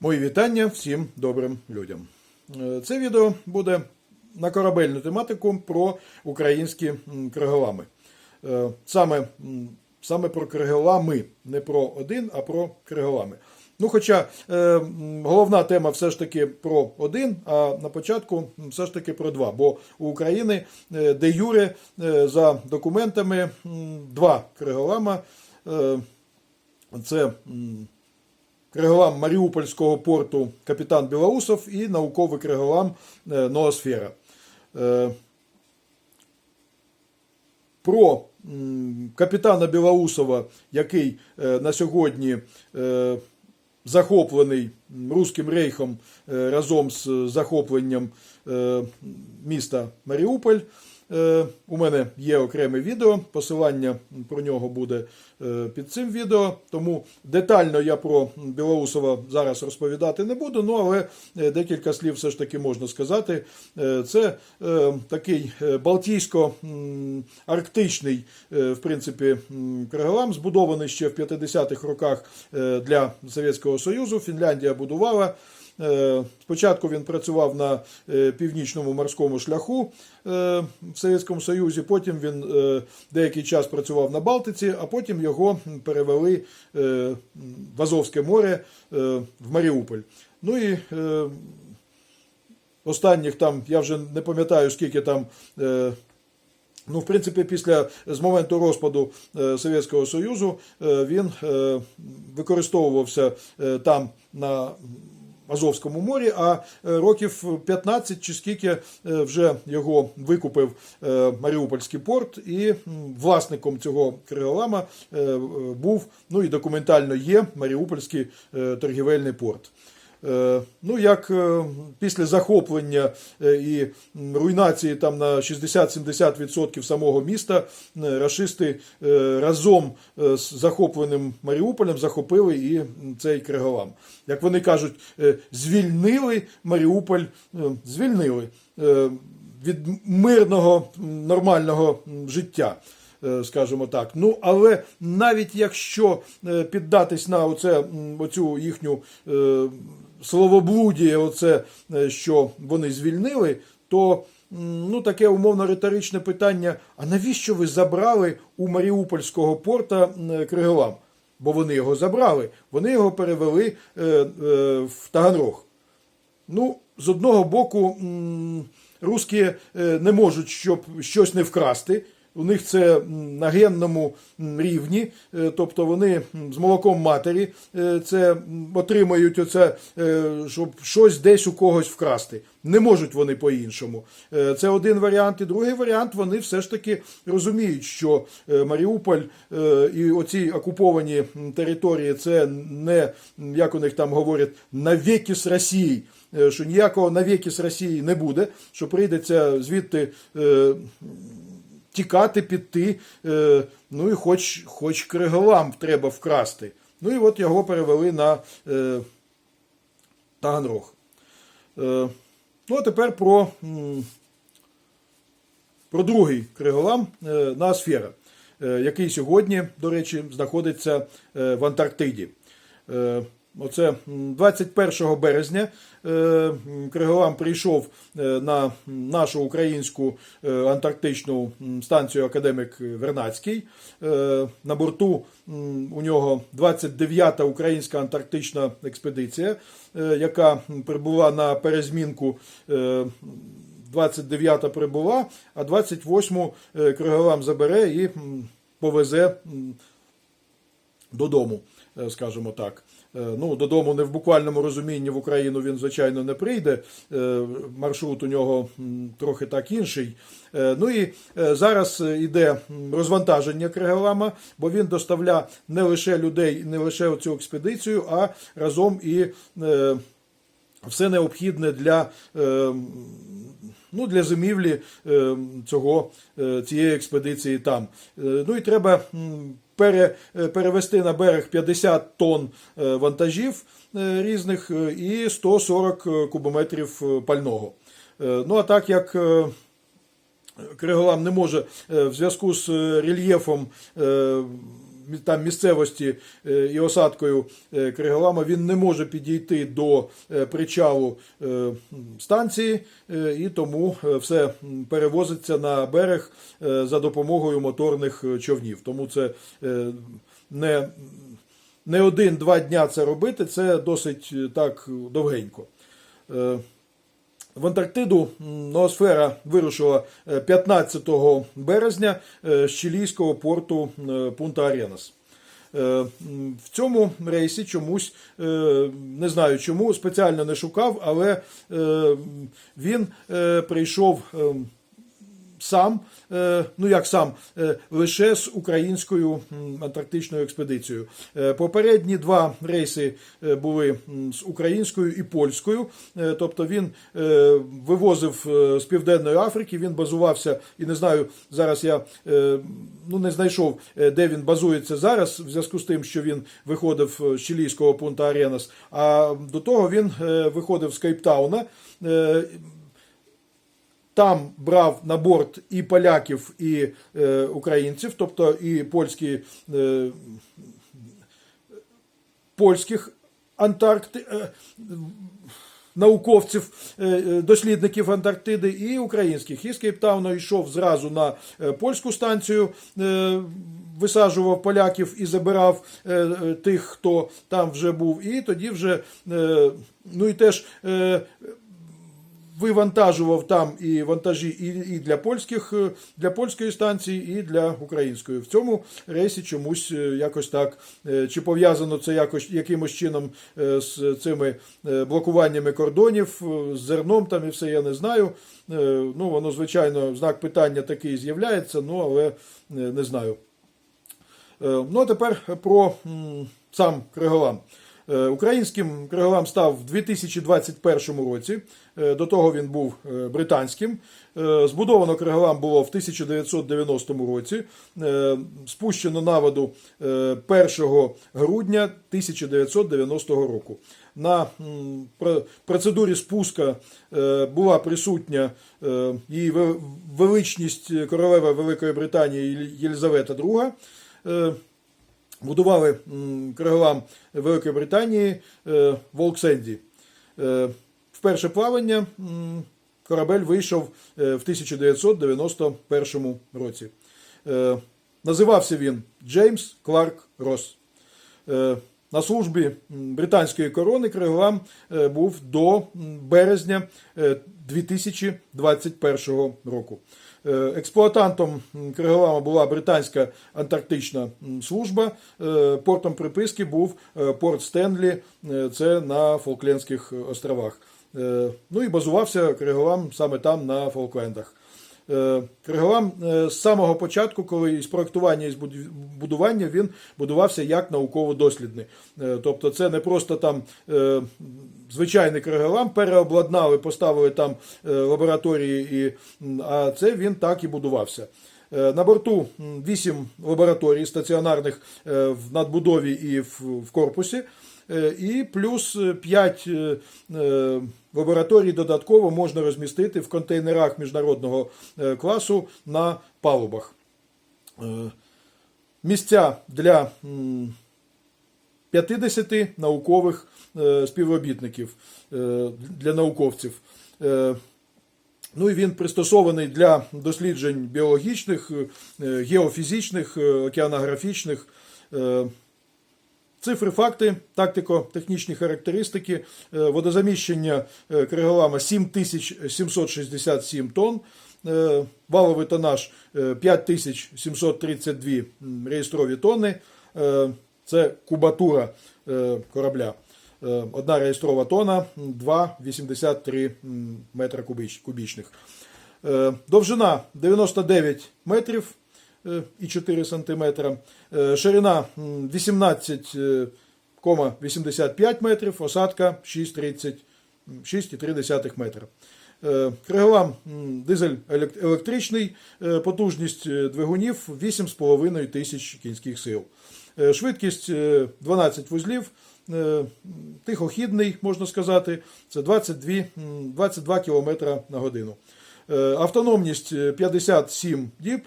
Мої вітання всім добрим людям. Е, Це відео буде на корабельну тематику про українські криголами. Е, Саме, саме про криголами, не про один, а про криголами. Ну, хоча е, головна тема все ж таки про один, а на початку все ж таки про два. Бо у України е, де юре за документами два криголама. Це криголам Маріупольського порту капітан Білоусов і науковий криголам е, Ноосфера. Е, Про капітана Білоусова, який е, на сьогодні захоплений Руським рейхом разом з захопленням міста Маріуполь. Е, У мене є окреме відео, посилання про нього буде е, під цим відео. Тому детально я про Білоусова зараз розповідати не буду. Ну але е, декілька слів все ж таки можна сказати. Це такий балтійсько-арктичний, в принципі, криголам, збудований ще в 50-х роках для Совєтського Союзу. Фінляндія будувала. Е, Спочатку він працював на е, північному морському шляху е, в Совєтському Союзі, потім він деякий час працював на Балтиці, а потім його перевели в Азовське море в Маріуполь. Ну і останніх там, я вже не пам'ятаю, скільки там. Ну, в принципі, після з моменту розпаду Совєтського Союзу він використовувався там на Азовському морі, а е, років 15 чи скільки е, вже його викупив е, Маріупольський порт, і власником цього криголама був, ну і документально є Маріупольський торгівельний порт. Е, Ну, як е, після захоплення е, і руйнації там на 60-70% самого міста, рашисти разом з захопленим Маріуполем захопили і цей Криголам. Як вони кажуть, звільнили Маріуполь, звільнили від мирного нормального життя скажімо так. Ну, але навіть якщо піддатись на оце, оцю їхню словоблудіє, оце, е, що вони звільнили, то ну, таке умовно риторичне питання: а навіщо ви забрали у Маріупольського порта м, Криголам? Бо вони його забрали, вони його перевели е, е, в Таганрог. Ну, з одного боку, е, не можуть щоб щось не вкрасти. У них це на генному рівні, е, тобто вони з молоком матері е, це отримають оце, е, щоб щось десь у когось вкрасти. Не можуть вони по-іншому. Це один варіант. І другий варіант вони все ж таки розуміють, що Маріуполь і оці окуповані території це не, як у них там говорять, навіки з Росії. Що ніякого навіки з Росії не буде, що прийдеться звідти тікати, піти, е, ну і хоч, хоч криголам треба вкрасти. Ну і от його перевели на е, Таганрог. Е, ну, а тепер про, про другий криголам е, на Асфера, е, який сьогодні, до речі, знаходиться е, в Антарктиді. Е, Оце 21 березня е, Криголам прийшов е, на нашу українську е, антарктичну станцію академік Вернацький. На борту у нього 29-та українська антарктична експедиція, яка прибула на перезмінку. е, 29-та прибула, а 28-му е, Криголам забере і повезе додому, скажімо так. Е, Ну, додому не в буквальному розумінні в Україну він, звичайно, не прийде. Е, Маршрут у нього трохи так інший. Е, Ну і зараз йде розвантаження Кригалама, бо він доставляє не лише людей, не лише цю експедицію, а разом і все необхідне для. е, Ну, для зимівлі е, цього, е, цієї експедиції там. Ну і треба пере, перевести на берег 50 тонн вантажів різних і 140 кубометрів пального. Ну а так як Криголам не може в зв'язку з рельєфом там місцевості е, і осадкою е, Криголама він не може підійти до е, причалу станції, і тому все перевозиться на берег за допомогою моторних човнів. Тому це не, не один-два дня це робити, це досить так довгенько. Е, в Антарктиду ноосфера вирушила е, 15 березня е, з чилійського порту е, Пунта Аренас. Е, В цьому рейсі чомусь е, не знаю чому, спеціально не шукав, але е, він е, прийшов е, сам, е, ну як сам, е, лише з українською антарктичною експедицією. Е, Попередні два рейси були з українською і польською. Тобто він вивозив з Південної Африки, він базувався, і не знаю, зараз я ну, не знайшов, де він базується зараз, в зв'язку з тим, що він виходив з чилійського пункта Аренас. А до того він виходив з Кейптауна. Там брав на борт і поляків, і е, українців, тобто і польські, е, польських Антаркти, е, науковців, е, е, дослідників Антарктиди і українських. І з Кейптауна йшов зразу на е, польську станцію. е, Висаджував поляків і забирав е, е, тих, хто там вже був, і тоді вже е, ну і теж е, вивантажував там і вантажі і, і для польських, е, для польської станції, і для української. В цьому рейсі чомусь е, якось так, е, чи пов'язано це якось якимось чином з цими блокуваннями кордонів, з зерном там і все, я не знаю. Ну, воно, звичайно, знак питання такий з'являється, ну але не знаю. Ну, а тепер про сам Криголам. Е, Українським Криголам став в 2021 році. Е, До того він був е, британським. Збудовано Криголам було в 1990 році. Спущено на воду е, 1 грудня 1990 року. На про- процедурі спуска була присутня її ве- величність королева Великої Британії Єлизавета II. Будували Криголам Великої Британії е, в Олксенді. Е, В перше плавання корабель вийшов е, в 1991 році. Називався він Джеймс Кларк Росс. Е, На службі британської корони Криголам е, був до березня е, 2021 року. Е, Експлуатантом Криголама була британська антарктична служба. Е, Портом приписки був е, порт Стенлі, це на Фолклендських островах. Ну і базувався Криголам саме там, на Фолклендах. Е, Криголам е, з самого початку, коли із проектування і з будування, він будувався як науково-дослідний. Е, Тобто це не просто там звичайний Криголам, переобладнали, поставили там лабораторії, і, а це він так і будувався. На борту 8 лабораторій стаціонарних в надбудові і в корпусі. Е, І плюс 5 лабораторій додатково можна розмістити в контейнерах міжнародного е, класу на палубах. Е, Місця для 50 наукових е, співробітників е, для науковців. Е, Ну і він пристосований для досліджень біологічних, е, геофізичних, е, океанографічних. Цифри, факти, тактико-технічні характеристики, е, водозаміщення е, Криголама 7767 тонн, е, валовий тонаж е, 5732 реєстрові тонни. Це кубатура корабля. Одна реєстрова тонна 2,83 м, метра кубічних. Довжина 99 метрів е, і 4 сантиметра. Е, Ширина 18,85 метрів, осадка 6,3 метра. Е, Криголам дизель електричний, е, потужність е, двигунів 8,5 тисяч кінських сил. Е, Швидкість е, 12 вузлів, е, тихохідний, можна сказати, це 22, 22 км на годину. Е, Автономність е, 57 діб, е,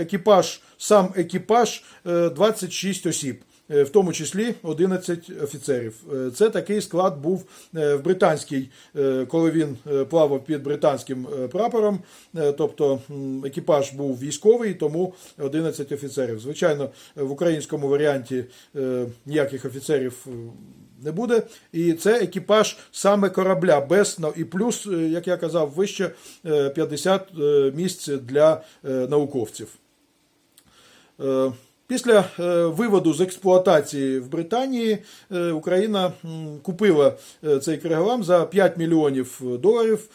екіпаж, сам екіпаж е, 26 осіб. Е, В тому числі 11 офіцерів. Е, Це такий склад був е, в британській, коли він плавав під британським прапором. Тобто екіпаж був військовий, тому 11 офіцерів. Звичайно, в українському варіанті ніяких офіцерів не буде. І це екіпаж саме корабля без і плюс, як я казав, вище е, 50 е, місць для науковців. Після е, виводу з експлуатації в Британії е, Україна купила е, цей криголам за 5 мільйонів доларів.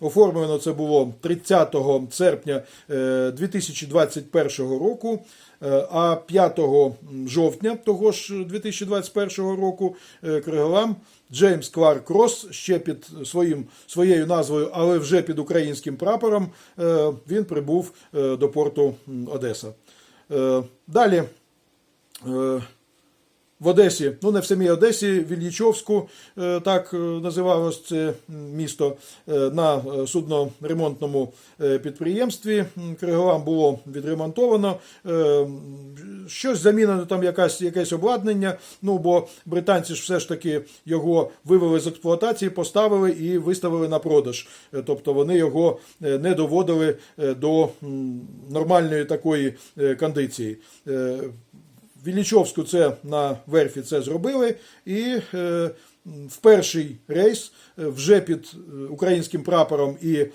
Оформлено це було 30 серпня е, 2021 року. А 5 жовтня того ж 2021 року криголам Джеймс Кларк Росс ще під своїм, своєю назвою, але вже під українським прапором, він прибув до порту Одеса. Е, Далі е, в Одесі, ну не в самій Одесі, в Ільїчовську, е, так е, називалось це місто, е, на судноремонтному підприємстві. Криголам було відремонтовано. Щось замінено там якась, якесь обладнання. Ну бо британці ж все ж таки його вивели з експлуатації, поставили і виставили на продаж. Тобто вони його не доводили до нормальної такої кондиції. В Іллічовську це на верфі це зробили, і е, в перший рейс е, вже під е, українським прапором і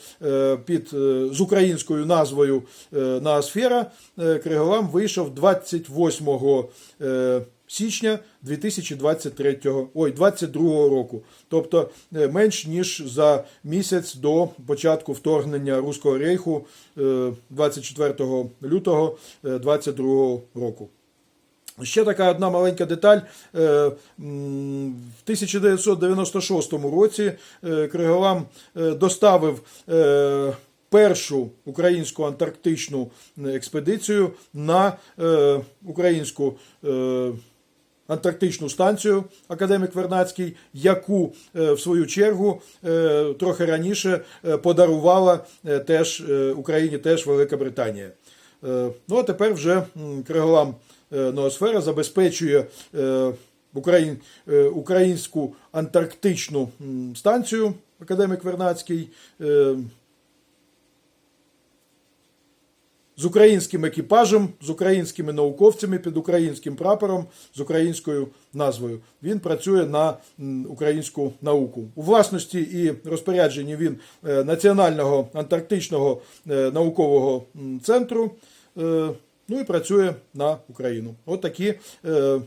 під, з українською назвою Ноосфера Криголам вийшов 28 е, січня 2023 ой, 22 року. Тобто менш ніж за місяць до початку вторгнення Руського рейху е, 24 лютого 2022 року. Ще така одна маленька деталь. Е, В 1996 році е, Криголам е, доставив першу українську антарктичну експедицію на українську антарктичну станцію Академік Вернацький, яку в свою чергу трохи раніше подарувала теж Україні теж Велика Британія. Ну а тепер вже Криголам Ноосфера забезпечує е, е, українську антарктичну станцію Академік Вернацький. е, з українським екіпажем, з українськими науковцями під українським прапором, з українською назвою. Він працює на українську науку. У власності і розпорядженні він е, Національного антарктичного е, наукового центру. Ну і працює на Україну. От такі. е,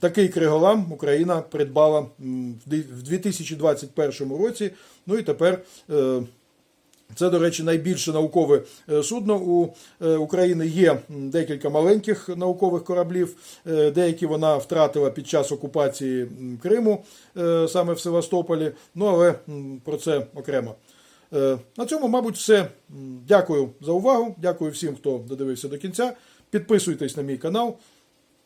Такий криголам Україна придбала в 2021 році. Ну і тепер е, це, до речі, найбільше наукове е, судно у е, України. Є декілька маленьких наукових кораблів. Е, Деякі вона втратила під час окупації Криму саме в Севастополі. Ну але про це окремо. Е, На цьому, мабуть, все. Дякую за увагу. Дякую всім, хто додивився до кінця. Підписуйтесь на мій канал,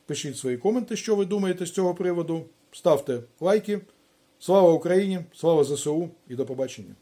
пишіть свої коменти, що ви думаєте з цього приводу. Ставте лайки. Слава Україні! Слава ЗСУ і до побачення!